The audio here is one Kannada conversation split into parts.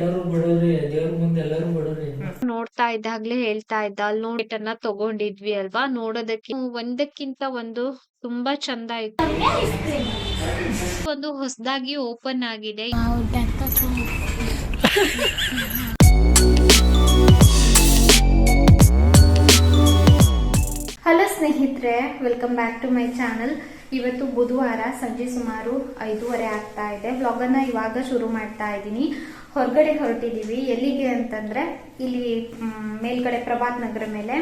ಎಲ್ಲರೂ ಬಡವ್ರಿ ದೇವ್ರ ಮುಂದೆ ಎಲ್ಲರೂ ಬಡವ್ರಿ. ನೋಡ್ತಾ ಇದ್ದಾಗ್ಲೇ ಹೇಳ್ತಾ ಇದ್ದ ಅಲ್ಲಿ ನೋಡಿ ತಗೊಂಡಿದ್ವಿ ಅಲ್ವಾ? ನೋಡೋದಕ್ಕೆ ಒಂದಕ್ಕಿಂತ ಒಂದು ತುಂಬಾ ಚಂದ ಇತ್ತು. ಒಂದು ಹೊಸದಾಗಿ ಓಪನ್ ಆಗಿದೆ. ಹಲೋ ಸ್ನೇಹಿತರೆ welcome back to my channel ಇವತ್ತು ಬುಧವಾರ ಸಂಜೆ ಸುಮಾರು ಐದೂವರೆ ಆಗ್ತಾ ಇದೆ. ವ್ಲಾಗನ್ನ ಇವಾಗ ಶುರು ಮಾಡ್ತಾ ಇದ್ದೀನಿ. ಹೊರಗಡೆ ಹೊರಟಿದ್ದೀವಿ ಎಲ್ಲಿಗೆ ಅಂತಂದ್ರೆ ಇಲ್ಲಿ ಮೇಲ್ಗಡೆ ಪ್ರಭಾತ್ ನಗರ ಮೇಲೆ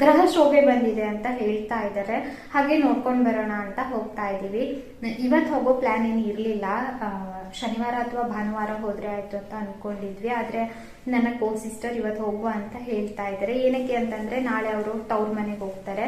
ಗ್ರಹ ಶೋಭೆ ಬಂದಿದೆ ಅಂತ ಹೇಳ್ತಾ ಇದ್ದಾರೆ. ಹಾಗೆ ನೋಡ್ಕೊಂಡು ಬರೋಣ ಅಂತ ಹೋಗ್ತಾ ಇದ್ದೀವಿ. ಇವತ್ತು ಹೋಗೋ ಪ್ಲಾನ್ ಏನು ಇರಲಿಲ್ಲ. ಶನಿವಾರ ಅಥವಾ ಭಾನುವಾರ ಹೋದ್ರೆ ಆಯ್ತು ಅಂತ ಅನ್ಕೊಂಡಿದ್ವಿ. ಆದ್ರೆ ನನ್ನ ಕೋ ಸಿಸ್ಟರ್ ಇವತ್ತು ಹೋಗುವ ಅಂತ ಹೇಳ್ತಾ ಇದ್ದಾರೆ. ಏನಕ್ಕೆ ಅಂತಂದ್ರೆ ನಾಳೆ ಅವರು ತವ್ರ ಮನೆಗೆ ಹೋಗ್ತಾರೆ.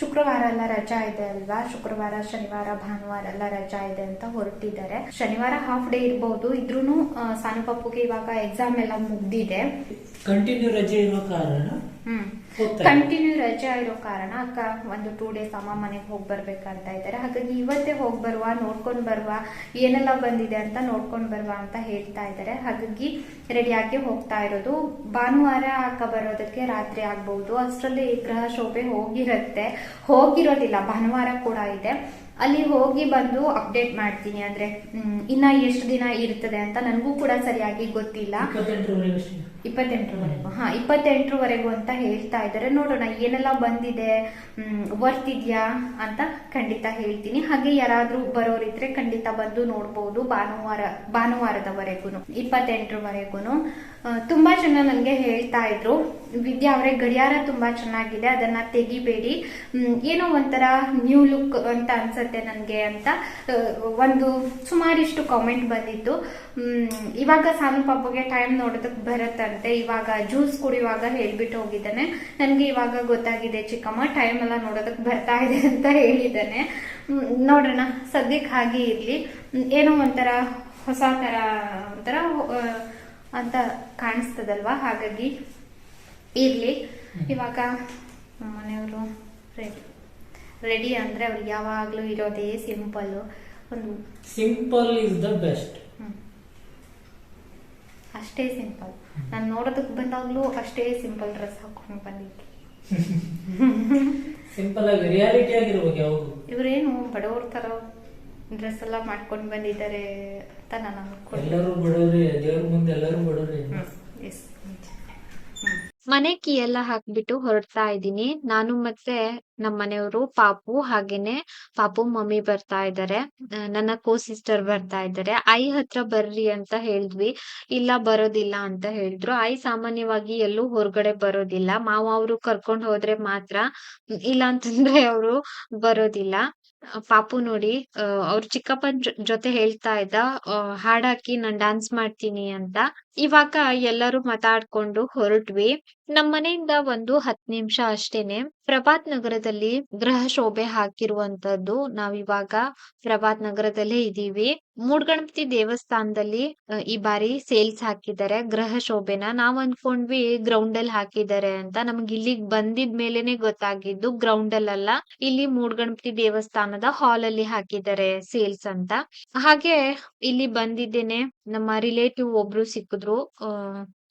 ಶುಕ್ರವಾರ ಎಲ್ಲ ರಜಾ ಇದೆ ಅಲ್ವಾ? ಶುಕ್ರವಾರ ಶನಿವಾರ ಭಾನುವಾರ ಎಲ್ಲ ರಜಾ ಇದೆ ಅಂತ ಹೊರಟಿದ್ದಾರೆ. ಶನಿವಾರ ಹಾಫ್ ಡೇ ಇರ್ಬೋದು. ಇದ್ರೂನು ಸಾನು ಪಪ್ಪುಗೆ ಇವಾಗ ಎಕ್ಸಾಮ್ ಎಲ್ಲ ಮುಗ್ದಿದೆ. ಕಂಟಿನ್ಯೂ ರಜೆ ಇರೋ ಕಾರಣ? ಹ್ಮ್. ಕಂಟಿನ್ಯೂ ರಜೆ ಇರೋ ಕಾರಣ ಅಕ್ಕ ಒಂದು ಟೂ ಡೇಸ್ ಅಮ್ಮ ಮನೆಗೆ ಹೋಗಿ ಬರ್ಬೇಕಂತ ಇದ್ದಾರೆ. ಹಾಗಾಗಿ ಇವತ್ತೇ ಹೋಗಿ ಬರುವ, ನೋಡ್ಕೊಂಡ್ ಬರುವ, ಏನೆಲ್ಲ ಬಂದಿದೆ ಅಂತ ನೋಡ್ಕೊಂಡ್ ಬರುವ ಅಂತ ಹೇಳ್ತಾ ಇದ್ದಾರೆ. ಹಾಗಾಗಿ ರೆಡಿಯಾಗಿ ಹೋಗ್ತಾ ಇರೋದು. ಭಾನುವಾರ ಅಕ್ಕ ಬರೋದಕ್ಕೆ ರಾತ್ರಿ ಆಗ್ಬಹುದು. ಅಷ್ಟರಲ್ಲಿ ಗ್ರಹ ಶೋಭೆ ಹೋಗಿರುತ್ತೆ. ಹೋಗಿರೋದಿಲ್ಲ. ಭಾನುವಾರ ಕೂಡ ಇದೆ. ಅಲ್ಲಿ ಹೋಗಿ ಬಂದು ಅಪ್ಡೇಟ್ ಮಾಡ್ತೀನಿ ಅಂದ್ರೆ ಇನ್ನ ಎಷ್ಟು ದಿನ ಇರ್ತದೆ ಅಂತ ನನಗೂ ಕೂಡ ಸರಿಯಾಗಿ ಗೊತ್ತಿಲ್ಲ. ಇಪ್ಪತ್ತೆಂಟರವರೆಗೂ ಹಾ ಇಪ್ಪತ್ತೆಂಟರವರೆಗೂ ಅಂತ ಹೇಳ್ತಾ ಇದ್ದಾರೆ. ನೋಡೋಣ ಏನೆಲ್ಲ ಬಂದಿದೆ ವರ್ತ್ ಇದೆಯಾ ಅಂತ ಖಂಡಿತ ಹೇಳ್ತೀನಿ. ಹಾಗೆ ಯಾರಾದ್ರೂ ಬರೋರಿದ್ರೆ ಖಂಡಿತ ಬಂದು ನೋಡ್ಬೋದು ಭಾನುವಾರ ಭಾನುವಾರದವರೆಗೂ ಇಪ್ಪತ್ತೆಂಟರವರೆಗೂ ತುಂಬಾ ಜನ ನನಗೆ ಹೇಳ್ತಾ ಇದ್ರು ವಿದ್ಯಾ ಅವರೇ ಗಡಿಯಾರ ತುಂಬಾ ಚೆನ್ನಾಗಿದೆ ಅದನ್ನ ತೆಗಿಬೇಡಿ. ಏನೋ ಒಂಥರ ನ್ಯೂ ಲುಕ್ ಅಂತ ಅನ್ಸತ್ತೆ. ನನಗೆ ಅಂತ ಒಂದು ಸುಮಾರಿಷ್ಟು ಕಾಮೆಂಟ್ ಬಂದಿತ್ತು. ಇವಾಗ ಸಾನು ಪಾಪುಗೆ ಟೈಮ್ ನೋಡೋದಕ್ಕೆ ಬರುತ್ತಂತೆ. ಇವಾಗ ಜ್ಯೂಸ್ ಕುಡಿಯುವಾಗ ಹೇಳ್ಬಿಟ್ಟು ಹೋಗಿದ್ದಾನೆ. ನನಗೆ ಇವಾಗ ಗೊತ್ತಾಗಿದೆ, ಚಿಕ್ಕಮ್ಮ ಟೈಮ್ ಎಲ್ಲ ನೋಡೋದಕ್ಕೆ ಬರ್ತಾ ಇದೆ ಅಂತ ಹೇಳಿದ್ದಾನೆ. ನೋಡೋಣ, ಸದ್ಯಕ್ಕೆ ಹಾಗೆ ಇರ್ಲಿ. ಏನೋ ಒಂಥರ ಹೊಸ ಥರ ಒಂಥರ ಅಂತ ಕಾಣಿಸ್ತದಲ್ವಾ? ಹಾಗಾಗಿ ಇರ್ಲಿ. ಇವಾಗ ಮನೆಯವರು ರೆಡಿ ರೆಡಿ ಅಂದ್ರೆ ಅವ್ರಿಗೆ ಯಾವಾಗಲೂ ಇರೋದೇ ಸಿಂಪಲ್ ಒಂದು ಸಿಂಪಲ್ ಇಸ್ ದ ಬೆಸ್ಟ್ ಅಷ್ಟೇ ಸಿಂಪಲ್ ನಾನು ನೋಡೋದಕ್ಕೆ ಬಂದಾಗ್ಲೂ ಅಷ್ಟೇ ಸಿಂಪಲ್ ಡ್ರೆಸ್ ಹಾಕೊಂಡು ಬಂದಿದ್ದೆ. ಸಿಂಪಲ್ ಆಗಿ ರಿಯಾಲಿಟಿ ಆಗಿರ್ಬೇಕು ಯಾವಾಗ ಇವ್ರೇನು ಬಡವ್ರ ತರ ಡ್ರೆಸ್ ಎಲ್ಲ ಮಾಡ್ಕೊಂಡು ಬಂದಿದ್ದಾರೆ ಅಂತ ನಾನು ಅನ್ಕೊಂಡು. ಎಲ್ಲರೂ ಬಡವ್ರಿ ದೇವ್ರ ಮುಂದೆ ಎಲ್ಲರೂ ಬಡವ್ರಿ. ಎಸ್ ಮನೆ ಕೀ ಎಲ್ಲ ಹಾಕ್ಬಿಟ್ಟು ಹೊರಡ್ತಾ ಇದ್ದೀನಿ. ನಾನು ಮತ್ತೆ ನಮ್ಮ ಮನೆಯವರು ಪಾಪು ಹಾಗೇನೆ ಪಾಪು ಮಮ್ಮಿ ಬರ್ತಾ ಇದ್ದಾರೆ ನನ್ನ ಕೋ ಸಿಸ್ಟರ್ ಬರ್ತಾ ಇದ್ದಾರೆ ಐ ಹತ್ರ ಬರ್ರಿ ಅಂತ ಹೇಳಿದ್ವಿ. ಇಲ್ಲ, ಬರೋದಿಲ್ಲ ಅಂತ ಹೇಳಿದ್ರು. ಐ ಸಾಮಾನ್ಯವಾಗಿ ಎಲ್ಲೂ ಹೊರಗಡೆ ಬರೋದಿಲ್ಲ. ಮಾವ ಅವರು ಕರ್ಕೊಂಡ್ ಹೋದ್ರೆ ಮಾತ್ರ, ಇಲ್ಲ ಅಂತಂದ್ರೆ ಅವರು ಬರೋದಿಲ್ಲ. ಪಾಪು ನೋಡಿ ಅವ್ರ ಚಿಕ್ಕಪ್ಪನ್ ಜೊತೆ ಹೇಳ್ತಾ ಇದ್ದ ಹಾಡಾಕಿ ನಾನ್ ಡಾನ್ಸ್ ಮಾಡ್ತೀನಿ ಅಂತ. ಇವಾಗ ಎಲ್ಲರೂ ಮಾತಾಡ್ಕೊಂಡು ಹೊರಟ್ವಿ. ನಮ್ ಮನೆಯಿಂದ ಒಂದು ಹತ್ ನಿಮಿಷ ಅಷ್ಟೇನೆ ಪ್ರಭಾತ್ ನಗರದಲ್ಲಿ ಗ್ರಹ ಶೋಭೆ ಹಾಕಿರುವಂತದ್ದು ನಾವಿವಾಗ ಪ್ರಭಾತ್ ನಗರದಲ್ಲೇ ಇದೀವಿ. ಮೂಡ್ಗಣಪತಿ ದೇವಸ್ಥಾನದಲ್ಲಿ ಈ ಬಾರಿ ಸೇಲ್ಸ್ ಹಾಕಿದ್ದಾರೆ ಗ್ರಹ ಶೋಭೆನ. ನಾವ್ ಅನ್ಕೊಂಡ್ವಿ ಗ್ರೌಂಡ್ ಅಲ್ಲಿ ಹಾಕಿದ್ದಾರೆ ಅಂತ. ನಮ್ಗೆ ಇಲ್ಲಿಗ್ ಬಂದಿದ್ ಮೇಲೆನೆ ಗೊತ್ತಾಗಿದ್ದು ಗ್ರೌಂಡ್ ಅಲ್ಲ ಇಲ್ಲಿ ಮೂಡ್ಗಣಪತಿ ದೇವಸ್ಥಾನದ ಹಾಲ್ ಅಲ್ಲಿ ಹಾಕಿದ್ದಾರೆ ಸೇಲ್ಸ್ ಅಂತ. ಹಾಗೆ ಇಲ್ಲಿ ಬಂದಿದ್ದೇನೆ. ನಮ್ಮ ರಿಲೇಟಿವ್ ಒಬ್ರು ಸಿಕ್ಕಿದ್ರು.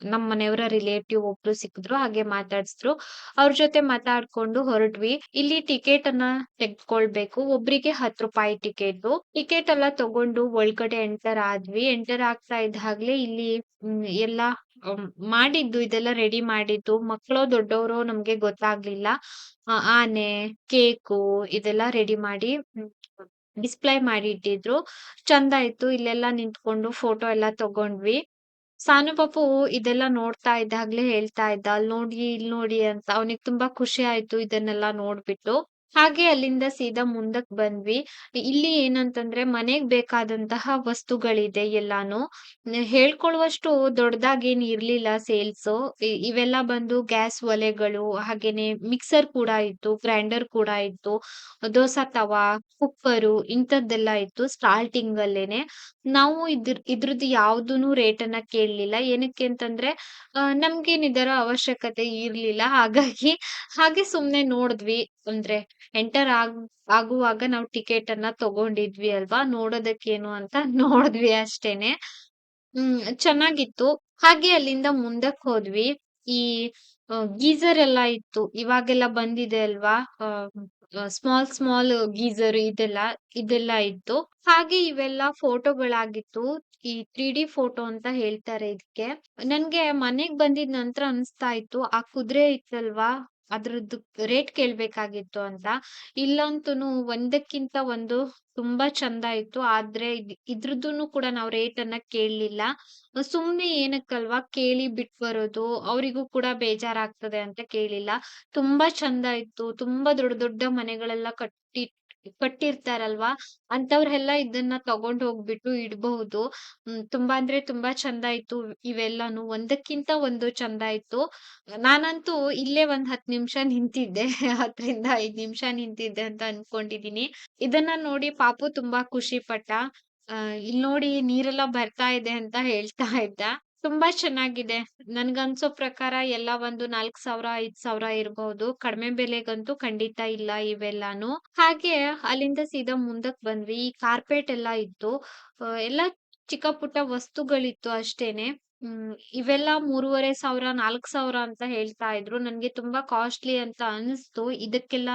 ನಮ್ ಮನೆಯವರ ರಿಲೇಟಿವ್ ಒಬ್ರು ಸಿಕ್ಕಿದ್ರು, ಹಾಗೆ ಮಾತಾಡ್ಸಿದ್ರು. ಅವ್ರ ಜೊತೆ ಮಾತಾಡ್ಕೊಂಡು ಹೊರಟ್ವಿ. ಇಲ್ಲಿ ಟಿಕೆಟ್ ಅನ್ನ ತೆಗೆದುಕೊಳ್ಬೇಕು. ಒಬ್ರಿಗೆ ಹತ್ತು ರೂಪಾಯಿ ಟಿಕೆಟ್. ಟಿಕೆಟ್ ಎಲ್ಲ ತಗೊಂಡು ಒಳಗಡೆ ಎಂಟರ್ ಆದ್ವಿ. ಎಂಟರ್ ಆಗ್ತಾ ಇದ್ದಾಗ್ಲೇ ಇಲ್ಲಿ ಎಲ್ಲಾ ಮಾಡಿದ್ದು, ಇದೆಲ್ಲ ರೆಡಿ ಮಾಡಿದ್ದು. ಮಕ್ಕಳು ದೊಡ್ಡವರು ನಮ್ಗೆ ಗೊತ್ತಾಗ್ಲಿಲ್ಲ. ಆನೆ, ಕೇಕು ಇದೆಲ್ಲ ರೆಡಿ ಮಾಡಿ ಡಿಸ್ಪ್ಲೇ ಮಾಡಿ ಇಟ್ಟಿದ್ರು ಚಂದ ಇತ್ತು ಇಲ್ಲೆಲ್ಲ ನಿಂತ್ಕೊಂಡು ಫೋಟೋ ಎಲ್ಲ ತಗೊಂಡ್ವಿ. ಸಾನು ಪಾಪು ಇದೆಲ್ಲ ನೋಡ್ತಾ ಇದ್ದಾಗ್ಲೇ ಹೇಳ್ತಾ ಇದ್ದ ಅಲ್ ನೋಡಿ ಇಲ್ ನೋಡಿ ಅಂತ. ಅವನಿಗೆ ತುಂಬಾ ಖುಷಿ ಆಯ್ತು ಇದನ್ನೆಲ್ಲ ನೋಡ್ಬಿಟ್ಟು. ಹಾಗೆ ಅಲ್ಲಿಂದ ಸೀದಾ ಮುಂದಕ್ ಬಂದ್ವಿ. ಇಲ್ಲಿ ಏನಂತಂದ್ರೆ ಮನೆಗ್ ಬೇಕಾದಂತಹ ವಸ್ತುಗಳಿದೆ ಎಲ್ಲಾನು. ನ- ಹೇಳ್ಕೊಳ್ಳುವಷ್ಟು ದೊಡ್ಡದಾಗೇನ್ ಇರ್ಲಿಲ್ಲ ಸೇಲ್ಸ್. ಇವೆಲ್ಲ ಬಂದು ಗ್ಯಾಸ್ ಒಲೆಗಳು ಹಾಗೇನೆ ಮಿಕ್ಸರ್ ಕೂಡ ಇತ್ತು ಗ್ರೈಂಡರ್ ಕೂಡ ಇತ್ತು ದೋಸಾ ತವಾ ಕುಕ್ಕರು ಇಂಥದ್ದೆಲ್ಲ ಇತ್ತು ಸ್ಟಾರ್ಟಿಂಗ್ ಅಲ್ಲೇನೆ ನಾವು ಇದ್ರ ಇದ್ರದ್ದು ಯಾವ್ದೂನು ರೇಟ್ ಅನ್ನ ಕೇಳಲಿಲ್ಲ. ಏನಕ್ಕೆ ಅಂತಂದ್ರೆ ಆ, ನಮ್ಗೇನ್ ಅವಶ್ಯಕತೆ ಇರ್ಲಿಲ್ಲ. ಹಾಗಾಗಿ ಹಾಗೆ ಸುಮ್ನೆ ನೋಡಿದ್ವಿ. ಅಂದ್ರೆ ಎಂಟರ್ ಆಗ್, ಆಗುವಾಗ ನಾವು ಟಿಕೆಟ್ ಅನ್ನ ತಗೊಂಡಿದ್ವಿ ಅಲ್ವಾ? ನೋಡೋದಕ್ಕೇನು ಅಂತ ನೋಡಿದ್ವಿ ಅಷ್ಟೇನೆ. ಹ್ಮ್, ಚೆನ್ನಾಗಿತ್ತು. ಹಾಗೆ ಅಲ್ಲಿಂದ ಮುಂದಕ್ ಹೋದ್ವಿ. ಈ ಗೀಸರ್ ಎಲ್ಲ ಇತ್ತು. ಇವಾಗೆಲ್ಲ ಬಂದಿದೆ ಅಲ್ವಾ? ಸ್ಮಾಲ್ ಸ್ಮಾಲ್ ಗೀಸರ್ ಇದೆಲ್ಲ ಇದೆಲ್ಲ ಇತ್ತು. ಹಾಗೆ ಇವೆಲ್ಲ ಫೋಟೋಗಳಾಗಿತ್ತು. ಈ ತ್ರೀ ಡಿ ಫೋಟೋ ಅಂತ ಹೇಳ್ತಾರೆ ಇದಕ್ಕೆ. ನನ್ಗೆ ಮನೆಗ್ ಬಂದಿದ್ ನಂತರ ಅನ್ಸ್ತಾ ಇತ್ತು. ಆ ಕುದುರೆ ಇತ್ತಲ್ವಾ? ಅದ್ರದ್ದು ರೇಟ್ ಕೇಳ್ಬೇಕಾಗಿತ್ತು ಅಂತ. ಇಲ್ಲಂತೂನು ಒಂದಕ್ಕಿಂತ ಒಂದು ತುಂಬಾ ಚಂದ ಇತ್ತು. ಆದ್ರೆ ಇದ್ರದ್ದು ಕೂಡ ನಾವು ರೇಟ್ ಅನ್ನ ಕೇಳಲಿಲ್ಲ. ಸುಮ್ನೆ ಏನಕ್ಕಲ್ವಾ, ಕೇಳಿ ಬಿಟ್ ಬರೋದು ಅವರಿಗೂ ಕೂಡ ಬೇಜಾರಾಗ್ತದೆ ಅಂತ ಕೇಳಿಲ್ಲ. ತುಂಬಾ ಚಂದ ಇತ್ತು. ತುಂಬಾ ದೊಡ್ಡ ದೊಡ್ಡ ಮನೆಗಳೆಲ್ಲ ಕಟ್ಟಿ ಕಟ್ಟಿರ್ತಾರಲ್ವಾ? ಅಂತವ್ರೆಲ್ಲ ಇದನ್ನ ತಗೊಂಡ್ ಹೋಗ್ಬಿಟ್ಟು ಇಡ್ಬಹುದು. ತುಂಬಾ ಅಂದ್ರೆ ತುಂಬಾ ಚಂದ ಇತ್ತು ಇವೆಲ್ಲಾನು. ಒಂದಕ್ಕಿಂತ ಒಂದು ಚಂದ ಇತ್ತು ನಾನಂತೂ ಇಲ್ಲೇ ಒಂದ್ ಹತ್ ನಿಮಿಷ ನಿಂತಿದ್ದೆ. ಹತ್ತರಿಂದ ಐದ್ ನಿಮಿಷ ನಿಂತಿದ್ದೆ ಅಂತ ಅನ್ಕೊಂಡಿದೀನಿ. ಇದನ್ನ ನೋಡಿ ಪಾಪು ತುಂಬಾ ಖುಷಿ ಪಟ್ಟ ಇಲ್ ನೋಡಿ ನೀರೆಲ್ಲ ಬರ್ತಾ ಇದೆ ಅಂತ ಹೇಳ್ತಾ ಇದ್ದ. ತುಂಬಾ ಚೆನ್ನಾಗಿದೆ. ನನ್ಗನ್ಸೋ ಪ್ರಕಾರ ಎಲ್ಲ ಒಂದು ನಾಲ್ಕ್ ಸಾವಿರ, ಐದ್ ಸಾವಿರ ಇರ್ಬಹುದು ಕಡಿಮೆ ಬೆಲೆಗಂತೂ ಖಂಡಿತ ಇಲ್ಲ ಇವೆಲ್ಲಾನು. ಹಾಗೆ ಅಲ್ಲಿಂದ ಸೀದಾ ಮುಂದಕ್ ಬಂದ್ವಿ. ಈ ಕಾರ್ಪೆಟ್ ಎಲ್ಲ ಇತ್ತು. ಎಲ್ಲಾ ಚಿಕ್ಕ ಪುಟ್ಟ ವಸ್ತುಗಳಿತ್ತು ಅಷ್ಟೇನೆ. ಹ್ಮ್, ಇವೆಲ್ಲ ಮೂರುವರೆ ಸಾವಿರ, ನಾಲ್ಕ್ ಸಾವಿರ ಅಂತ ಹೇಳ್ತಾ ಇದ್ರು. ನನ್ಗೆ ತುಂಬಾ ಕಾಸ್ಟ್ಲಿ ಅಂತ ಅನಿಸ್ತು. ಇದಕ್ಕೆಲ್ಲ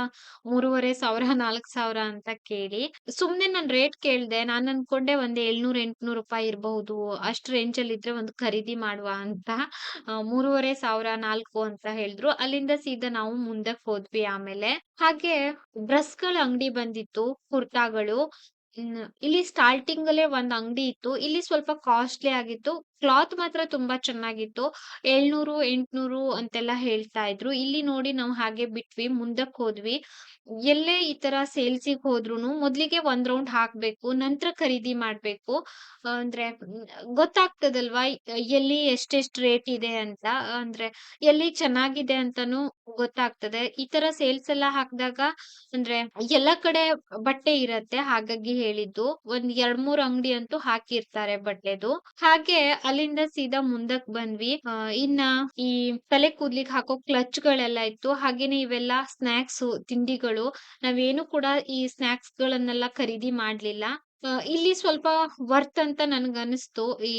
ಮೂರುವರೆ ಸಾವಿರ, ನಾಲ್ಕ್ ಸಾವಿರ ಅಂತ ಕೇಳಿ. ಸುಮ್ನೆ ನಾನ್ ರೇಟ್ ಕೇಳ್ದೆ. ನಾನ್ ಅನ್ಕೊಂಡೆ ಒಂದ್ ಏಳ್ನೂರ್, ಎಂಟ್ನೂರ್ ರೂಪಾಯಿ ಇರ್ಬಹುದು. ಅಷ್ಟ್ ರೇಂಜ್ ಅಲ್ಲಿ ಇದ್ರೆ ಒಂದು ಖರೀದಿ ಮಾಡುವ ಅಂತ. ಮೂರುವರೆ ಸಾವಿರ, ನಾಲ್ಕು ಅಂತ ಹೇಳಿದ್ರು. ಅಲ್ಲಿಂದ ಸೀದಾ ನಾವು ಮುಂದಕ್ ಹೋದ್ವಿ ಆಮೇಲೆ. ಹಾಗೆ ಡ್ರೆಸ್ಗಳ ಅಂಗಡಿ ಬಂದಿತ್ತು, ಕುರ್ತಾಗಳು. ಇಲ್ಲಿ ಸ್ಟಾರ್ಟಿಂಗ್ ಅಲ್ಲೇ ಒಂದ್ ಅಂಗಡಿ ಇತ್ತು. ಇಲ್ಲಿ ಸ್ವಲ್ಪ ಕಾಸ್ಟ್ಲಿ ಆಗಿತ್ತು. ಕ್ಲಾತ್ ಮಾತ್ರ ತುಂಬಾ ಚೆನ್ನಾಗಿತ್ತು. ಏಳ್ನೂರು, ಎಂಟ್ನೂರು ಅಂತೆಲ್ಲ ಹೇಳ್ತಾ ಇದ್ರು. ಇಲ್ಲಿ ನೋಡಿ ನಾವು ಹಾಗೆ ಬಿಟ್ವಿ ಮುಂದಕ್ಕೆ ಹೋದ್ವಿ. ಎಲ್ಲೇ ಈ ತರ ಸೇಲ್ಸಿಗೆ ಹೋದ್ರುನು ಮೊದ್ಲಿಗೆ ಒಂದ್ ರೌಂಡ್ ಹಾಕ್ಬೇಕು, ನಂತರ ಖರೀದಿ ಮಾಡ್ಬೇಕು. ಅಂದ್ರೆ ಗೊತ್ತಾಗ್ತದಲ್ವಾ, ಎಲ್ಲಿ ಎಷ್ಟೆಷ್ಟ್ ರೇಟ್ ಇದೆ ಅಂತ. ಅಂದ್ರೆ ಎಲ್ಲಿ ಚೆನ್ನಾಗಿದೆ ಅಂತಾನು ಗೊತ್ತಾಗ್ತದೆ. ಈ ತರ ಸೇಲ್ಸ್ ಎಲ್ಲ ಹಾಕಿದಾಗ ಅಂದ್ರೆ ಎಲ್ಲಾ ಕಡೆ ಬಟ್ಟೆ ಇರತ್ತೆ ಹಾಗಾಗಿ ಹೇಳಿದ್ದು. ಒಂದ್ ಎರಡ್ ಮೂರ್ ಅಂಗಡಿ ಅಂತೂ ಹಾಕಿರ್ತಾರೆ ಬಟ್ಟೆದು. ಹಾಗೆ ಅಲ್ಲಿಂದ ಸೀದಾ ಮುಂದಕ್ ಬಂದ್ವಿ. ಇನ್ನ ಈ ತಲೆ ಕೂದ್ಲಿಕ್ ಹಾಕೋ ಕ್ಲಚ್ ಗಳೆಲ್ಲ ಇತ್ತು. ಹಾಗೇನೆ ಇವೆಲ್ಲ ಸ್ನಾಕ್ಸ್ ತಿಂಡಿಗಳು. ನಾವೇನು ಕೂಡ ಈ ಸ್ನಾಕ್ಸ್ ಗಳನ್ನೆಲ್ಲ ಖರೀದಿ ಮಾಡ್ಲಿಲ್ಲ. ಇಲ್ಲಿ ಸ್ವಲ್ಪ ವರ್ತ್ ಅಂತ ನನ್ಗ ಅನಿಸ್ತು ಈ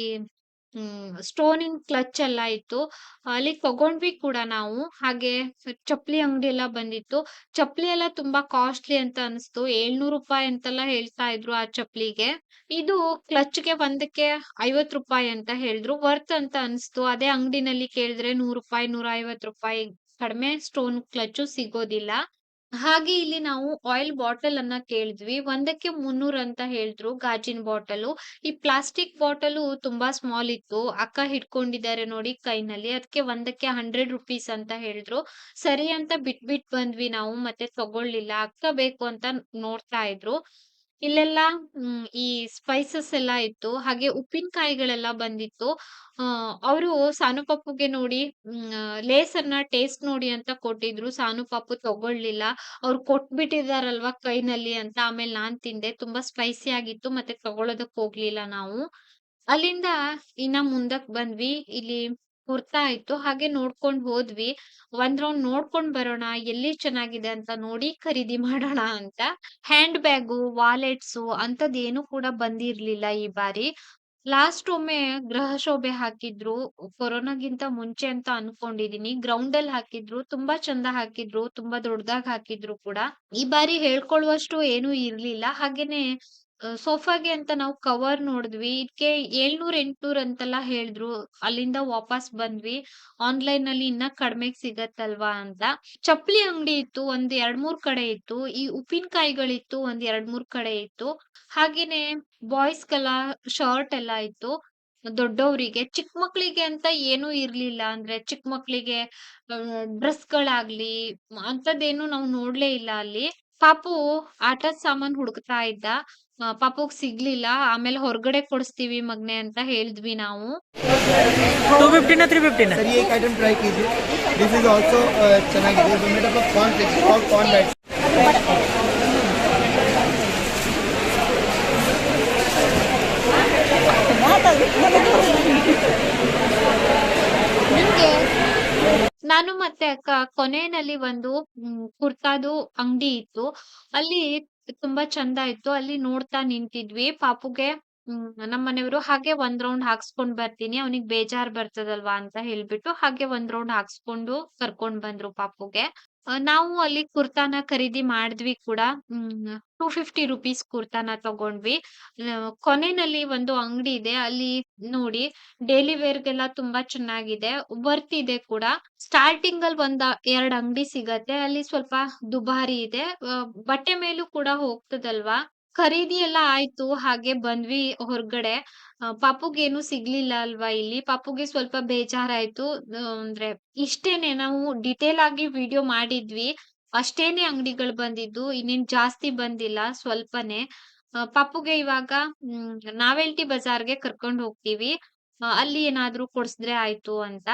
ಸ್ಟೋನಿನ್ ಕ್ಲಚ್ ಎಲ್ಲ ಇತ್ತು. ಅಲ್ಲಿ ತಗೊಂಡ್ವಿ ಕೂಡ ನಾವು. ಹಾಗೆ ಚಪ್ಪಲಿ ಅಂಗಡಿ ಎಲ್ಲ ಬಂದಿತ್ತು. ಚಪ್ಪಲಿ ಎಲ್ಲ ತುಂಬಾ ಕಾಸ್ಟ್ಲಿ ಅಂತ ಅನಿಸ್ತು. ಏಳ್ನೂರು ರೂಪಾಯಿ ಅಂತೆಲ್ಲ ಹೇಳ್ತಾ ಇದ್ರು ಆ ಚಪ್ಪಲಿಗೆ. ಇದು ಕ್ಲಚ್ಗೆ ಒಂದಕ್ಕೆ ಐವತ್ ರೂಪಾಯಿ ಅಂತ ಹೇಳಿದ್ರು. ವರ್ತ್ ಅಂತ ಅನಿಸ್ತು. ಅದೇ ಅಂಗಡಿನಲ್ಲಿ ಕೇಳಿದ್ರೆ ನೂರು ರೂಪಾಯಿ ನೂರ ಐವತ್ ರೂಪಾಯಿ ಕಡಿಮೆ ಸ್ಟೋನ್ ಕ್ಲಚ್ ಸಿಗೋದಿಲ್ಲ. ಹಾಗೆ ಇಲ್ಲಿ ನಾವು ಆಯಿಲ್ ಬಾಟಲ್ ಅನ್ನ ಕೇಳಿದ್ವಿ. ಒಂದಕ್ಕೆ ಮುನ್ನೂರ್ ಅಂತ ಹೇಳಿದ್ರು ಗಾಜಿನ ಬಾಟಲು ಈ ಪ್ಲಾಸ್ಟಿಕ್ ಬಾಟಲು ತುಂಬಾ ಸ್ಮಾಲ್ ಇತ್ತು. ಅಕ್ಕ ಹಿಡ್ಕೊಂಡಿದ್ದಾರೆ ನೋಡಿ ಕೈನಲ್ಲಿ. ಅದಕ್ಕೆ ಒಂದಕ್ಕೆ ಹಂಡ್ರೆಡ್ ರುಪೀಸ್ ಅಂತ ಹೇಳಿದ್ರು. ಸರಿ ಅಂತ ಬಿಟ್ ಬಿಟ್ ಬಂದ್ವಿ ನಾವು, ಮತ್ತೆ ತಗೊಳ್ಳಿಲ್ಲ. ಅಕ್ಕ ಬೇಕು ಅಂತ ನೋಡ್ತಾ ಇದ್ರು. ಇಲ್ಲೆಲ್ಲ ಈ ಸ್ಪೈಸಸ್ ಎಲ್ಲ ಇತ್ತು. ಹಾಗೆ ಉಪ್ಪಿನಕಾಯಿಗಳೆಲ್ಲ ಬಂದಿತ್ತು. ಅವರು ಸಾನು ಪಪ್ಪುಗೆ ನೋಡಿ ಲೇಸ್ ಅನ್ನ ಟೇಸ್ಟ್ ನೋಡಿ ಅಂತ ಕೊಟ್ಟಿದ್ರು. ಸಾನು ಪಪ್ಪು ತಗೊಳ್ಳಿಲ್ಲ. ಅವ್ರು ಕೊಟ್ಬಿಟ್ಟಿದಾರಲ್ವಾ ಕೈನಲ್ಲಿ ಅಂತ. ಆಮೇಲೆ ನಾನ್ ತಿಂದೆ. ತುಂಬಾ ಸ್ಪೈಸಿ ಆಗಿತ್ತು. ಮತ್ತೆ ತಗೊಳೋದಕ್ ಹೋಗ್ಲಿಲ್ಲ ನಾವು. ಅಲ್ಲಿಂದ ಇನ್ನ ಮುಂದಕ್ ಬಂದ್ವಿ. ಇಲ್ಲಿ ಕುರ್ತಾ ಇತ್ತು ಹಾಗೆ ನೋಡ್ಕೊಂಡ್ ಹೋದ್ವಿ. ಒಂದ್ ರೌಂಡ್ ನೋಡ್ಕೊಂಡ್ ಬರೋಣ, ಎಲ್ಲಿ ಚೆನ್ನಾಗಿದೆ ಅಂತ ನೋಡಿ ಖರೀದಿ ಮಾಡೋಣ ಅಂತ. ಹ್ಯಾಂಡ್ ಬ್ಯಾಗು ವಾಲೆಟ್ಸು ಅಂತದ್ ಏನು ಕೂಡ ಬಂದಿರ್ಲಿಲ್ಲ ಈ ಬಾರಿ. ಲಾಸ್ಟ್ ಒಮ್ಮೆ ಗೃಹ ಶೋಭೆ ಹಾಕಿದ್ರು. ಕೊರೋನಾಗಿಂತ ಮುಂಚೆ ಅಂತ ಅನ್ಕೊಂಡಿದೀನಿ. ಗ್ರೌಂಡ್ ಅಲ್ಲಿ ಹಾಕಿದ್ರು. ತುಂಬಾ ಚಂದ ಹಾಕಿದ್ರು. ತುಂಬಾ ದೊಡ್ಡದಾಗಿ ಹಾಕಿದ್ರು ಕೂಡ. ಈ ಬಾರಿ ಹೇಳ್ಕೊಳ್ಳುವಷ್ಟು ಏನು ಇರ್ಲಿಲ್ಲ. ಹಾಗೇನೆ ಸೋಫಾಗೆ ಅಂತ ನಾವು ಕವರ್ ನೋಡಿದ್ವಿ. ಇದಕ್ಕೆ ಏಳ್ನೂರ್ ಎಂಟ್ನೂರ್ ಅಂತೆಲ್ಲ ಹೇಳಿದ್ರು. ಅಲ್ಲಿಂದ ವಾಪಸ್ ಬಂದ್ವಿ. ಆನ್ಲೈನ್ ಅಲ್ಲಿ ಇನ್ನ ಕಡಿಮೆಗೆ ಸಿಗತ್ತಲ್ವಾ ಅಂತ. ಚಪ್ಪಲಿ ಅಂಗಡಿ ಇತ್ತು, ಒಂದ್ ಎರಡ್ ಮೂರ್ ಕಡೆ ಇತ್ತು. ಈ ಉಪ್ಪಿನಕಾಯಿಗಳಿತ್ತು, ಒಂದ್ ಎರಡ್ ಮೂರ್ ಕಡೆ ಇತ್ತು. ಹಾಗೇನೆ ಬಾಯ್ಸ್ ಗೆಲ್ಲ ಶರ್ಟ್ ಎಲ್ಲ ಇತ್ತು. ದೊಡ್ಡವರಿಗೆ ಚಿಕ್ಕ ಮಕ್ಳಿಗೆ ಅಂತ ಏನೂ ಇರ್ಲಿಲ್ಲ. ಅಂದ್ರೆ ಚಿಕ್ಕ ಮಕ್ಳಿಗೆ ಡ್ರೆಸ್ ಗಳಾಗ್ಲಿ ಅಂತದ್ದೇನು ನಾವು ನೋಡ್ಲೇ ಇಲ್ಲ ಅಲ್ಲಿ. ಪಾಪು ಆಟದ ಸಾಮಾನ್ ಹುಡುಕ್ತಾ ಇದ್ದ ಪಾಪುಗ್ ಸಿಗ್ಲಿಲ್ಲ ಆಮೇಲೆ ಹೊರಗಡೆ ಕೊಡಿಸ್ತೀವಿ ಮಗ್ನೆ ಅಂತ ಹೇಳಿದ್ವಿ ನಾವು ಟೂ ನಾನು ಮತ್ತೆ ಅಕ್ಕ ಕೊನೆಯಲ್ಲಿ ಒಂದು ಹ್ಮ್, ಕುರ್ತಾದು ಅಂಗಡಿ ಇತ್ತು. ಅಲ್ಲಿ ತುಂಬಾ ಚಂದ ಇತ್ತು. ಅಲ್ಲಿ ನೋಡ್ತಾ ನಿಂತಿದ್ವಿ. ಪಾಪುಗೆ ಹ್ಮ್ ಮನೆಯವ್ರು ಹಾಗೆ ಒಂದ್ ರೌಂಡ್ ಹಾಕ್ಸ್ಕೊಂಡ್ ಬರ್ತೀನಿ. ಅವ್ನಿಗ್ ಬೇಜಾರ್ ಬರ್ತದಲ್ವಾ ಅಂತ ಹೇಳ್ಬಿಟ್ಟು ಹಾಗೆ ಒಂದ್ ರೌಂಡ್ ಹಾಕ್ಸ್ಕೊಂಡು ಕರ್ಕೊಂಡ್ ಬಂದ್ರು ಪಾಪುಗೆ. ನಾವು ಅಲ್ಲಿ ಕುರ್ತಾನ ಖರೀದಿ ಮಾಡಿದ್ವಿ ಕೂಡ. ಹ್ಮ್ ಟೂ ಫಿಫ್ಟಿ ರುಪೀಸ್ ಕುರ್ತಾನ ತಗೊಂಡ್ವಿ. ಕೊನೆನಲ್ಲಿ ಒಂದು ಅಂಗಡಿ ಇದೆ ಅಲ್ಲಿ ನೋಡಿ ಡೈಲಿ ವೇರ್‌ಗೆಲ್ಲ ತುಂಬಾ ಚೆನ್ನಾಗಿದೆ. ವರ್ತ್ ಇದೆ ಕೂಡ. ಸ್ಟಾರ್ಟಿಂಗ್ ಅಲ್ಲಿ ಒಂದ್ ಎರಡ್ ಅಂಗಡಿ ಸಿಗತ್ತೆ. ಅಲ್ಲಿ ಸ್ವಲ್ಪ ದುಬಾರಿ ಇದೆ. ಬಟ್ಟೆ ಮೇಲೂ ಕೂಡ ಹೋಗ್ತದಲ್ವಾ. ಖರೀದಿ ಎಲ್ಲ ಆಯ್ತು, ಹಾಗೆ ಬಂದ್ವಿ ಹೊರಗಡೆ. ಅ ಪಾಪುಗೇನು ಸಿಗ್ಲಿಲ್ಲ ಅಲ್ವಾ ಇಲ್ಲಿ. ಪಾಪುಗೆ ಸ್ವಲ್ಪ ಬೇಜಾರಾಯ್ತು. ಅಂದ್ರೆ ಇಷ್ಟೇನೆ ನಾವು ಡಿಟೇಲ್ ಆಗಿ ವಿಡಿಯೋ ಮಾಡಿದ್ವಿ. ಅಷ್ಟೇನೆ ಅಂಗಡಿಗಳು ಬಂದಿದ್ದು. ಇನ್ನೇನ್ ಜಾಸ್ತಿ ಬಂದಿಲ್ಲ ಸ್ವಲ್ಪನೇ. ಪಾಪುಗೆ ಇವಾಗ ನಾವೆಲ್ಟಿ ಬಜಾರ್‌ಗೆ ಕರ್ಕೊಂಡ್ ಹೋಗ್ತೀವಿ. ಅಲ್ಲಿ ಏನಾದ್ರೂ ಕೊಡ್ಸಿದ್ರೆ ಆಯ್ತು ಅಂತ.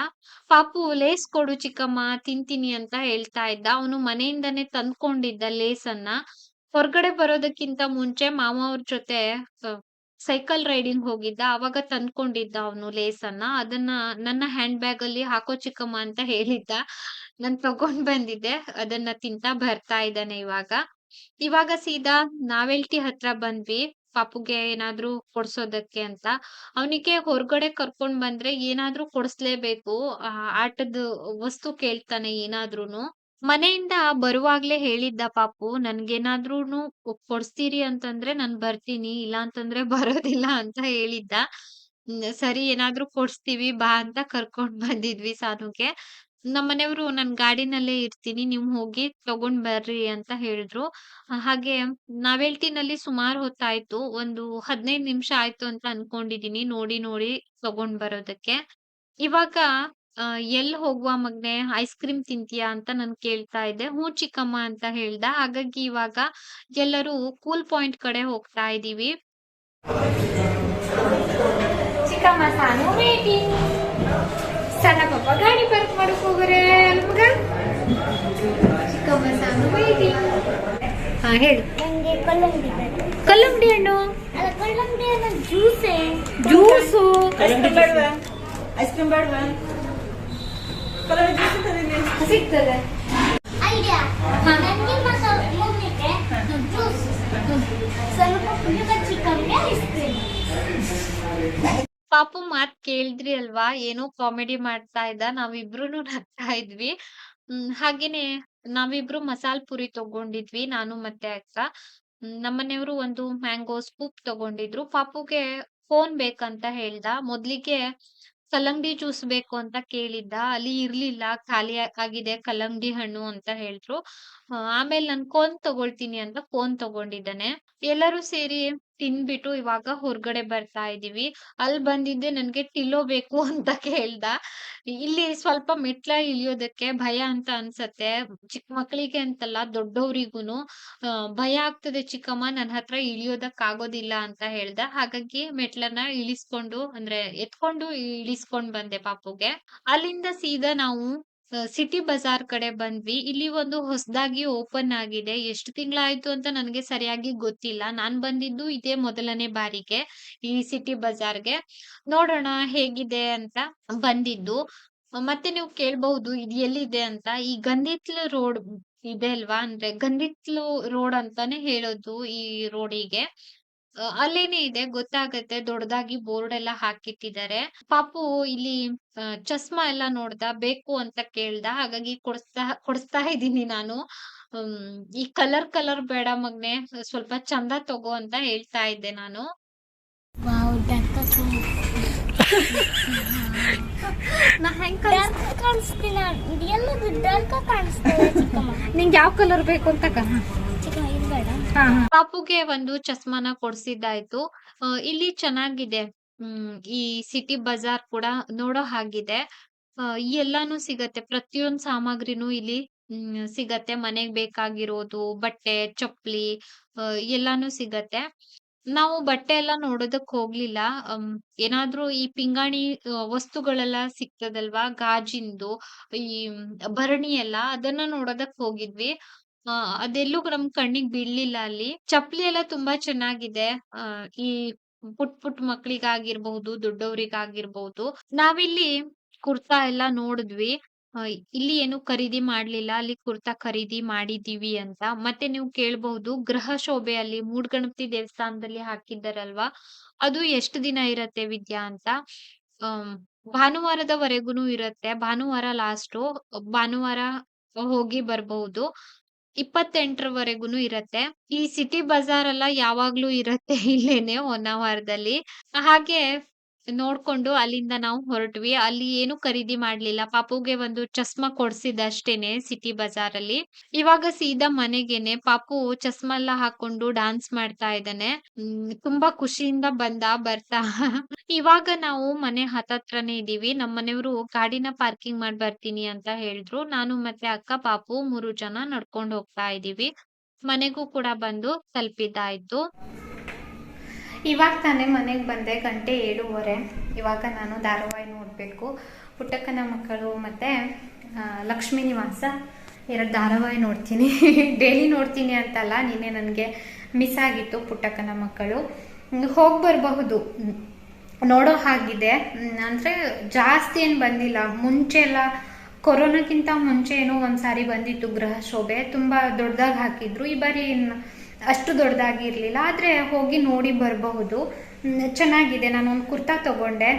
ಪಾಪು ಲೇಸ್ ಕೊಡು ಚಿಕ್ಕಮ್ಮ, ತಿಂತೀನಿ ಅಂತ ಹೇಳ್ತಾ ಇದ್ದ. ಅವನು ಮನೆಯಿಂದಾನೇ ತಂದ್ಕೊಂಡಿದ್ದ ಲೇಸನ್ನ. ಹೊರಗಡೆ ಬರೋದಕ್ಕಿಂತ ಮುಂಚೆ ಮಾಮ ಅವ್ರ ಜೊತೆ ಸೈಕಲ್ ರೈಡಿಂಗ್ ಹೋಗಿದ್ದ. ಅವಾಗ ತಂದ್ಕೊಂಡಿದ್ದ ಅವನು ಲೇಸನ್ನ. ಅದನ್ನ ನನ್ನ ಹ್ಯಾಂಡ್ ಬ್ಯಾಗ್ ಅಲ್ಲಿ ಹಾಕೋ ಚಿಕ್ಕಮ್ಮ ಅಂತ ಹೇಳಿದ್ದ. ನಾನ್ ತಗೊಂಡ್ ಬಂದಿದ್ದೆ. ಅದನ್ನ ತಿಂತಾ ಬರ್ತಾ ಇದ್ದಾನೆ ಇವಾಗ. ಇವಾಗ ಸೀದಾ ನಾವೆಲ್ಟಿ ಹತ್ರ ಬಂದ್ವಿ. ಪಾಪುಗೆ ಏನಾದ್ರೂ ಕೊಡ್ಸೋದಕ್ಕೆ ಅಂತ. ಅವನಿಗೆ ಹೊರಗಡೆ ಕರ್ಕೊಂಡ್ ಬಂದ್ರೆ ಏನಾದ್ರೂ ಕೊಡ್ಸ್ಲೇಬೇಕು ಆಟದ ವಸ್ತು ಕೇಳ್ತಾನೆ ಏನಾದ್ರೂನು. ಮನೆಯಿಂದ ಬರುವಾಗ್ಲೇ ಹೇಳಿದ್ದ ಪಾಪು, ನನ್ಗೇನಾದ್ರೂನು ಕೊಡ್ಸ್ತೀರಿ ಅಂತಂದ್ರೆ ನಾನ್ ಬರ್ತೀನಿ. ಇಲ್ಲ ಅಂತಂದ್ರೆ ಬರೋದಿಲ್ಲ ಅಂತ ಹೇಳಿದ್ದ. ಸರಿ, ಏನಾದ್ರೂ ಕೊಡ್ಸ್ತೀವಿ, ಬಾ ಅಂತ ಕರ್ಕೊಂಡ್ ಬಂದಿದ್ವಿ ಸಾನುಗೆ. ನಮ್ಮನೆಯವ್ರು ನನ್ ಗಾಡಿನಲ್ಲೇ ಇರ್ತೀನಿ, ನೀವ್ ಹೋಗಿ ತಗೊಂಡ್ ಬರ್ರಿ ಅಂತ ಹೇಳಿದ್ರು. ಹಾಗೆ ನಾವೆಲ್ಟಿನಲ್ಲಿ ಸುಮಾರು ಹೊತ್ತಾಯ್ತು. ಒಂದು 15 ನಿಮಿಷ ಆಯ್ತು ಅಂತ ಅನ್ಕೊಂಡಿದೀನಿ, ನೋಡಿ ನೋಡಿ ತಗೊಂಡ್ ಬರೋದಕ್ಕೆ. ಇವಾಗ ಎಲ್ ಹೋಗುವ ಮಗ್ನೆ? ಐಸ್ ಕ್ರೀಮ್ ತಿಂತೀಯಾ ಅಂತ ನಾನು ಕೇಳ್ತಾ ಇದ್ದೆ. ಹ್ಞೂ ಚಿಕ್ಕಮ್ಮ ಅಂತ ಹೇಳ್ದ. ಹಾಗಾಗಿ ಇವಾಗ ಎಲ್ಲರೂ ಕೂಲ್ ಪಾಯಿಂಟ್ ಕಡೆ ಹೋಗ್ತಾ ಇದೀವಿ. ಚಿಕ್ಕಮ್ಮ ಸಾನು ವೇಟಿಂಗ್ ಸಣ್ಣ ಪಾಪ ಗಾಡಿ ಪಾರ್ಕ್ ಮಾಡಕ್ ಹೋಗ್ರೆ ಮಗ ಚಿಕ್ಕಮ್ಮ ಸಾನು ವೇಟಿಂಗ್ ಹಾ ಹೇಳು. ನಂಗೆ ಕಲ್ಲಂಗಡಿ ಬೇಕು ಕಲ್ಲಂಗಡಿ ಹಣ್ಣು? ಕಲ್ಲಂಗಡಿ ಜ್ಯೂಸೇ ಜ್ಯೂಸು ಐಸ್ ಕ್ರೀಮ್ ಬೇಡವಾ? ಕಲರ್ ಸಿಗ್ತದೆ ಐಡಿಯಾ ನನಗೆ ಮತ್ತು ಮಮ್ಮಿಗೆ ಜ್ಯೂಸ್ ಸ್ವಲ್ಪ ಪುಳಿಯೋಗರೆ ಚಿಕನ್ಗೆ ಐಸ್ ಕ್ರೀಮ್ ಪಾಪು ಮಾತ್ ಕೇಳಿದ್ರಿ ಅಲ್ವಾ? ಏನೋ ಕಾಮಿಡಿ ಮಾಡ್ತಾ ಇದ್ದ. ನಾವಿಬ್ರು ನಗ್ತಾ ಇದ್ವಿ. ಹ್ಮ್ ಹಾಗೇನೆ ನಾವಿಬ್ರು ಮಸಾಲ್ ಪುರಿ ತಗೊಂಡಿದ್ವಿ ನಾನು ಮತ್ತೆ ಅಕ್ಕ. ನಮ್ಮನೆಯವರು ನಮ್ಮನೆಯವ್ರು ಒಂದು ಮ್ಯಾಂಗೋ ಸ್ಕೂಪ್ ತಗೊಂಡಿದ್ರು. ಪಾಪುಗೆ ಫೋನ್ ಬೇಕಂತ ಹೇಳ್ದ. ಮೊದ್ಲಿಗೆ ಕಲ್ಲಂಗಡಿ ಜ್ಯೂಸ್ ಬೇಕು ಅಂತ ಕೇಳಿದ್ದ. ಅಲ್ಲಿ ಇರ್ಲಿಲ್ಲ ಖಾಲಿ ಆಗಿದೆ ಕಲ್ಲಂಗಡಿ ಹಣ್ಣು ಅಂತ ಹೇಳಿದ್ರು. ಆಮೇಲೆ ನಾನ್ ಕೋನ್ ತಗೊಳ್ತೀನಿ ಅಂತ ಕೋನ್ ತಗೊಂಡಿದ್ದಾನೆ. ಎಲ್ಲರೂ ಸೇರಿ ತಿಂದ್ಬಿಟ್ಟು ಇವಾಗ ಹೊರಗಡೆ ಬರ್ತಾ ಇದೀವಿ. ಅಲ್ಲಿ ಬಂದಿದ್ದೆ ನನ್ಗೆ ಟಿಲ್ಲೋ ಬೇಕು ಅಂತ ಕೇಳ್ದ. ಇಲ್ಲಿ ಸ್ವಲ್ಪ ಮೆಟ್ಲ ಇಳಿಯೋದಕ್ಕೆ ಭಯ ಅಂತ ಅನ್ಸತ್ತೆ. ಚಿಕ್ಕ ಮಕ್ಳಿಗೆ ಅಂತಲ್ಲ ದೊಡ್ಡವ್ರಿಗೂನು ಭಯ ಆಗ್ತದೆ ಚಿಕ್ಕಮ್ಮ ನನ್ ಹತ್ರ ಇಳಿಯೋದಕ್ ಆಗೋದಿಲ್ಲ ಅಂತ ಹೇಳ್ದ. ಹಾಗಾಗಿ ಮೆಟ್ಲನ್ನ ಇಳಿಸ್ಕೊಂಡು, ಅಂದ್ರೆ ಎತ್ಕೊಂಡು ಇಳಿಸ್ಕೊಂಡ್ ಬಂದೆ ಪಾಪುಗೆ. ಅಲ್ಲಿಂದ ಸೀದಾ ನಾವು ಸಿಟಿ ಬಜಾರ್ ಕಡೆ ಬಂದ್ವಿ. ಇಲ್ಲಿ ಒಂದು ಹೊಸದಾಗಿ ಓಪನ್ ಆಗಿದೆ. ಎಷ್ಟು ತಿಂಗಳಾಯ್ತು ಅಂತ ನನಗೆ ಸರಿಯಾಗಿ ಗೊತ್ತಿಲ್ಲ. ನಾನ್ ಬಂದಿದ್ದು ಇದೇ ಮೊದಲನೇ ಬಾರಿಗೆ ಈ ಸಿಟಿ ಬಜಾರ್‌ಗೆ. ನೋಡೋಣ ಹೇಗಿದೆ ಅಂತ ಬಂದಿದ್ದು. ಮತ್ತೆ ನೀವು ಕೇಳ್ಬಹುದು, ಇದು ಎಲ್ಲಿದೆ ಅಂತ. ಈ ಗಂಧಿತ್ಲು ರೋಡ್ ಇದೆ ಅಲ್ವಾ? ಅಂದ್ರೆ ಗಂಧಿತ್ಲು ರೋಡ್ ಅಂತಾನೆ ಹೇಳೋದು ಈ ರೋಡಿಗೆ. ಅಲ್ಲೇನೆ ಇದೆ ಗೊತ್ತಾಗತ್ತೆ ದೊಡ್ಡದಾಗಿ ಬೋರ್ಡ್ ಎಲ್ಲ ಹಾಕಿಟ್ಟಿದ್ದಾರೆ. ಪಾಪು ಇಲ್ಲಿ ಚಸ್ಮ ಎಲ್ಲ ನೋಡ್ದ ಬೇಕು ಅಂತ ಕೇಳ್ದ. ಹಾಗಾಗಿ ಕೊಡ್ಸ್ತಾ ಕೊಡ್ಸ್ತಾ ಇದ್ದೀನಿ ನಾನು. ಈ ಕಲರ್ ಕಲರ್ ಬೇಡ ಮಗ್ನೆ ಸ್ವಲ್ಪ ಚಂದ ತಗೋ ಅಂತ ಹೇಳ್ತಾ ಇದ್ದೆ ನಾನು. ನಿಂಗೆ ಯಾವ ಕಲರ್ ಬೇಕು ಅಂತ ಕ ಬೇಡ ಹಾ ಹಾ ಪಾಪುಗೆ ಒಂದು ಚಸ್ಮಾನ ಕೊಡ್ಸಿದ್ದಾಯ್ತು. ಇಲ್ಲಿ ಚೆನ್ನಾಗಿದೆ. ಹ್ಮ್ ಈ ಸಿಟಿ ಬಜಾರ್ ಕೂಡ ನೋಡೋ ಹಾಗಿದೆ. ಈ ಎಲ್ಲಾನು ಸಿಗತ್ತೆ. ಪ್ರತಿಯೊಂದು ಸಾಮಗ್ರಿನೂ ಇಲ್ಲಿ ಸಿಗತ್ತೆ. ಮನೆಗ್ ಬೇಕಾಗಿರೋದು ಬಟ್ಟೆ, ಚಪ್ಲಿ ಎಲ್ಲಾನು ಸಿಗತ್ತೆ. ನಾವು ಬಟ್ಟೆ ಎಲ್ಲ ನೋಡೋದಕ್ ಹೋಗ್ಲಿಲ್ಲ. ಏನಾದ್ರೂ ಏನಾದ್ರು ಈ ಪಿಂಗಾಣಿ ವಸ್ತುಗಳೆಲ್ಲ ಸಿಗ್ತದಲ್ವಾ? ಗಾಜಿಂದು ಈ ಭರಣಿ ಎಲ್ಲ ಅದನ್ನ ನೋಡೋದಕ್ ಹೋಗಿದ್ವಿ. ಅ ಅದೆಲ್ಲೂ ನಮ್ ಕಣ್ಣಿಗ್ ಬೀಳ್ಲಿಲ್ಲ ಅಲ್ಲಿ. ಚಪ್ಲಿ ಎಲ್ಲ ತುಂಬಾ ಚೆನ್ನಾಗಿದೆ. ಆ ಈ ಪುಟ್ ಪುಟ್ ಮಕ್ಳಿಗಾಗಿರ್ಬಹುದು, ದೊಡ್ಡವ್ರಿಗಾಗಿರ್ಬಹುದು. ನಾವಿಲ್ಲಿ ಕುರ್ತಾ ಎಲ್ಲ ನೋಡಿದ್ವಿ. ಆ, ಇಲ್ಲಿ ಏನು ಖರೀದಿ ಮಾಡ್ಲಿಲ್ಲ ಅಲ್ಲಿ ಕುರ್ತಾ ಖರೀದಿ ಮಾಡಿದೀವಿ ಅಂತ ಮತ್ತೆ ನೀವು ಕೇಳ್ಬಹುದು ಗೃಹ ಶೋಭೆಯಲ್ಲಿ ಮೂಡ್ಗಣಪತಿ ದೇವಸ್ಥಾನದಲ್ಲಿ ಹಾಕಿದ್ದಾರಲ್ವಾ ಅದು ಎಷ್ಟು ದಿನ ಇರತ್ತೆ ವಿದ್ಯಾ ಅಂತ ಆಮ್, ಭಾನುವಾರದವರೆಗೂನು ಇರತ್ತೆ ಭಾನುವಾರ ಲಾಸ್ಟು ಭಾನುವಾರ ಹೋಗಿ ಬರ್ಬಹುದು ಇಪ್ಪತ್ತೆಂಟರವರೆಗೂನು ಇರತ್ತೆ. ಈ ಸಿಟಿ ಬಜಾರ್ ಎಲ್ಲ ಯಾವಾಗ್ಲೂ ಇರತ್ತೆ ಇಲ್ಲೇನೆ ಹೊನ್ನಾವರದಲ್ಲಿ ಹಾಗೆ ನೋಡ್ಕೊಂಡು ಅಲ್ಲಿಂದ ನಾವು ಹೊರಟ್ವಿ. ಅಲ್ಲಿ ಏನು ಖರೀದಿ ಮಾಡ್ಲಿಲ್ಲ. ಪಾಪುಗೆ ಒಂದು ಚಸ್ಮಾ ಕೊಡ್ಸಿದ್ದಷ್ಟೇನೆ ಸಿಟಿ ಬಜಾರ್ ಅಲ್ಲಿ ಇವಾಗ ಸೀದಾ ಮನೆಗೆನೆ ಪಾಪು ಚಸ್ಮಾ ಎಲ್ಲ ಹಾಕೊಂಡು ಡಾನ್ಸ್ ಮಾಡ್ತಾ ಇದ್ದಾನೆ. ತುಂಬಾ ಖುಷಿಯಿಂದ ಬಂದ, ಬರ್ತಾ. ಇವಾಗ ನಾವು ಮನೆ ಹತ್ತತ್ರನೇ ಇದೀವಿ ನಮ್ಮ ಮನೆಯವರು ಗಾಡಿನ ಪಾರ್ಕಿಂಗ್ ಮಾಡಿ ಬರ್ತೀನಿ ಅಂತ ಹೇಳಿದ್ರು. ನಾನು ಮತ್ತೆ ಅಕ್ಕ, ಪಾಪು ಮೂರು ಜನ ನಡ್ಕೊಂಡು ಹೋಗ್ತಾ ಇದೀವಿ ಮನೆಗೂ ಕೂಡ ಬಂದು ತಲುಪಿದ್ದಾಯ್ತು. ಇವಾಗ ತಾನೇ ಮನೆಗೆ ಬಂದೆ, ಗಂಟೆ ಏಳುವರೆ. ಇವಾಗ ನಾನು ಧಾರಾವಾಹಿ ನೋಡಬೇಕು. ಪುಟ್ಟಕ್ಕನ ಮಕ್ಕಳು ಮತ್ತು ಲಕ್ಷ್ಮೀ ನಿವಾಸ. ಎರಡು ಧಾರಾವಾಹಿ ನೋಡ್ತೀನಿ. ಡೈಲಿ ನೋಡ್ತೀನಿ ಅಂತಲ್ಲ, ನಿನ್ನೆ ನನಗೆ ಮಿಸ್ ಆಗಿತ್ತು ಪುಟ್ಟಕ್ಕನ ಮಕ್ಕಳು. ಹೋಗಿ ಬರಬಹುದು. ನೋಡೋ ಹಾಗಿದೆ. ಅಂದರೆ ಜಾಸ್ತಿ ಏನು ಬಂದಿಲ್ಲ. ಮುಂಚೆ ಎಲ್ಲ, ಕೊರೋನಾಕ್ಕಿಂತ ಮುಂಚೆ ಏನೋ ಒಂದು ಸಾರಿ ಬಂದಿತ್ತು ಗೃಹ ಶೋಭೆ. ತುಂಬ ದೊಡ್ಡದಾಗಿ ಹಾಕಿದ್ರು. ಈ ಬಾರಿ ಅಷ್ಟು ದೊಡ್ಡದಾಗಿ ಇರಲಿಲ್ಲ ಆದರೆ ಹೋಗಿ ನೋಡಿ ಬರಬಹುದು. ಚೆನ್ನಾಗಿದೆ ನಾನು ಒಂದು ಕುರ್ತಾ ತಗೊಂಡೆ.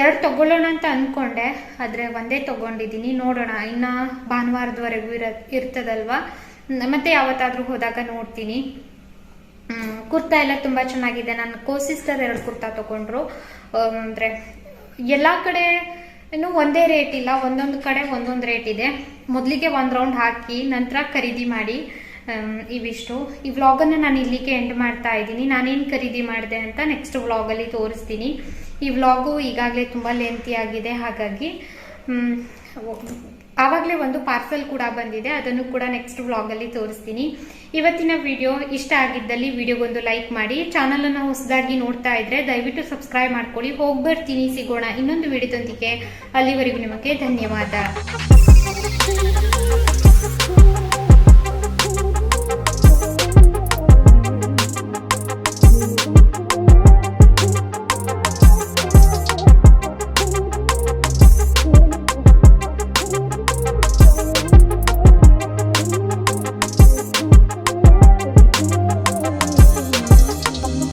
ಎರಡು ತಗೊಳ್ಳೋಣ ಅಂತ ಅಂದ್ಕೊಂಡೆ ಆದರೆ ಒಂದೇ ತೊಗೊಂಡಿದ್ದೀನಿ ನೋಡೋಣ, ಇನ್ನು ಭಾನುವಾರದವರೆಗೂ ಇರ, ಇರ್ತದಲ್ವಾ? ಮತ್ತೆ ಯಾವತ್ತಾದರೂ ಹೋದಾಗ ನೋಡ್ತೀನಿ. ಕುರ್ತಾ ಎಲ್ಲ ತುಂಬ ಚೆನ್ನಾಗಿದೆ. ನನ್ನ ಕೋಸಿಸ್ಟರ್ ಎರಡು ಕುರ್ತಾ ತಗೊಂಡ್ರು. ಅಂದರೆ ಎಲ್ಲ ಕಡೆ ಏನು ಒಂದೇ ರೇಟ್ ಇಲ್ಲ, ಒಂದೊಂದು ಕಡೆ ಒಂದೊಂದು ರೇಟ್ ಇದೆ. ಮೊದಲಿಗೆ ಒಂದು ರೌಂಡ್ ಹಾಕಿ, ನಂತರ ಖರೀದಿ ಮಾಡಿ. ಇವಿಷ್ಟು ಈ ವ್ಲಾಗನ್ನು ನಾನು ಇಲ್ಲಿಗೆ ಎಂಡ್ ಮಾಡ್ತಾ ಇದ್ದೀನಿ. ನಾನೇನು ಖರೀದಿ ಮಾಡಿದೆ ಅಂತ ನೆಕ್ಸ್ಟ್ ವ್ಲಾಗಲ್ಲಿ ತೋರಿಸ್ತೀನಿ. ಈ ವ್ಲಾಗು ಈಗಾಗಲೇ ತುಂಬ ಲೆಂತಿ ಆಗಿದೆ. ಹಾಗಾಗಿ ಆವಾಗಲೇ ಒಂದು ಪಾರ್ಸಲ್ ಕೂಡ ಬಂದಿದೆ. ಅದನ್ನು ಕೂಡ ನೆಕ್ಸ್ಟ್ ವ್ಲಾಗಲ್ಲಿ ತೋರಿಸ್ತೀನಿ. ಇವತ್ತಿನ ವಿಡಿಯೋ ಇಷ್ಟ ಆಗಿದ್ದಲ್ಲಿ ವಿಡಿಯೋಗೊಂದು ಲೈಕ್ ಮಾಡಿ. ಚಾನಲನ್ನು ಹೊಸದಾಗಿ ನೋಡ್ತಾ ಇದ್ರೆ ದಯವಿಟ್ಟು ಸಬ್ಸ್ಕ್ರೈಬ್ ಮಾಡ್ಕೊಳ್ಳಿ. ಹೋಗ್ಬರ್ತೀನಿ ಸಿಗೋಣ ಇನ್ನೊಂದು ವಿಡಿಯೋದೊಂದಿಗೆ ಅಲ್ಲಿವರೆಗೂ ನಿಮಗೆ ಧನ್ಯವಾದ.